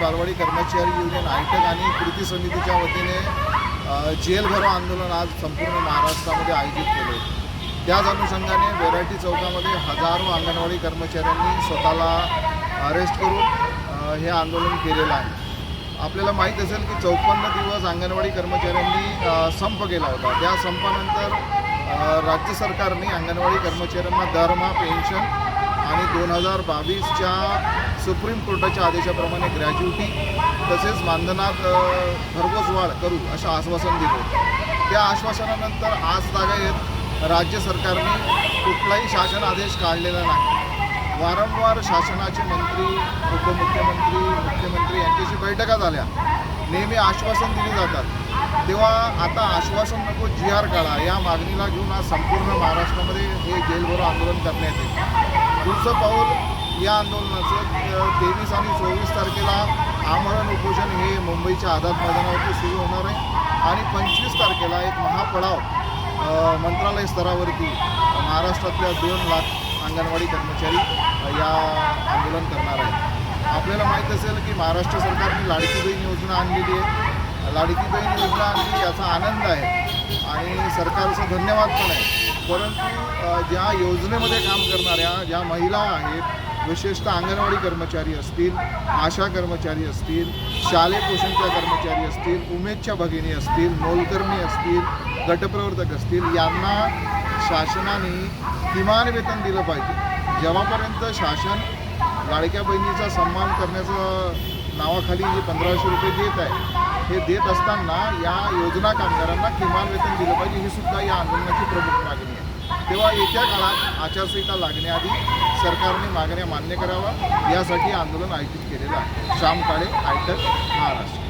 बालवाडी कर्मचारी युनियन आयटक आणि कृती समितीच्या वतीने अ, जेल भरो आंदोलन आज संपूर्ण महाराष्ट्रामध्ये आयोजित केले त्याच अनुषंगाने वेरायटी चौकामध्ये हजारो अंगणवाडी कर्मचाऱ्यांनी स्वतःला अरेस्ट करून हे आंदोलन केलेलं आहे. आपल्याला माहीत असेल की चौपन्न दिवस अंगणवाडी कर्मचाऱ्यांनी संप केला होता. त्या संपानंतर राज्य सरकारने अंगणवाडी कर्मचाऱ्यांना दरमहा पेन्शन आणि दोन हजार बावीसच्या सुप्रीम कोर्टाच्या आदेशाप्रमाणे ग्रॅज्युटी तसेच मानधनात भरघोस वाढ करू असं आश्वासन दिलं. त्या आश्वासनानंतर आज तागायत राज्य सरकारने कुठलाही शासन आदेश काढलेला नाही. वारंवार शासनाचे मंत्री उपमुख्यमंत्री मुख्यमंत्री यांच्याशी बैठका झाल्या. नेहमी आश्वासन दिली जातात. तेव्हा आता आश्वासन नको जी आर काढा. या मागणीला घेऊन आज संपूर्ण महाराष्ट्रामध्ये हे जेलभरो आंदोलन करण्यात येते पुढचं पाऊल या आंदोलनाचं तेवीस आणि चोवीस तारखेला आमरण उपोषण हे मुंबईच्या आझाद मैदानावरती सुरू होणार आहे. आणि पंचवीस तारखेला एक महापडाव मंत्रालय स्तरावरती महाराष्ट्रातल्या दोन लाख अंगणवाडी कर्मचारी या आंदोलन करणार आहेत. आपल्याला माहीत असेल की महाराष्ट्र सरकारने लाडकी बहीण योजना आणलेली आहे. लाडकी बहीण योजना आणली याचा आनंद आहे. आणि सरकारचं धन्यवाद पण आहे. परंतु ज्या योजनेमध्ये काम करणाऱ्या ज्या महिला आहेत विशेषतः अंगणवाडी कर्मचारी असतील आशा कर्मचारी असतील शालेय पोषणच्या कर्मचारी असतील उमेदच्या भगिनी असतील मोलकर्मी असतील गटप्रवर्तक असतील यांना शासनाने किमान वेतन दिलं पाहिजे. जेव्हापर्यंत शासन लाडक्या बहिणीचा सन्मान करण्याचं नावाखाली जे पंधराशे रुपये देत आहे हे देत असताना या योजना कामगारांना किमान वेतन दिलं पाहिजे ही सुद्धा या आंदोलनाची प्रमुख मागणी आहे. तेव्हा येत्या काळात आचारसंहिता लागण्याआधी सरकारने मागण्या मान्य कराव्या यासाठी आंदोलन आयोजित केलेलं आहे. श्याम काळे आयटक महाराष्ट्र.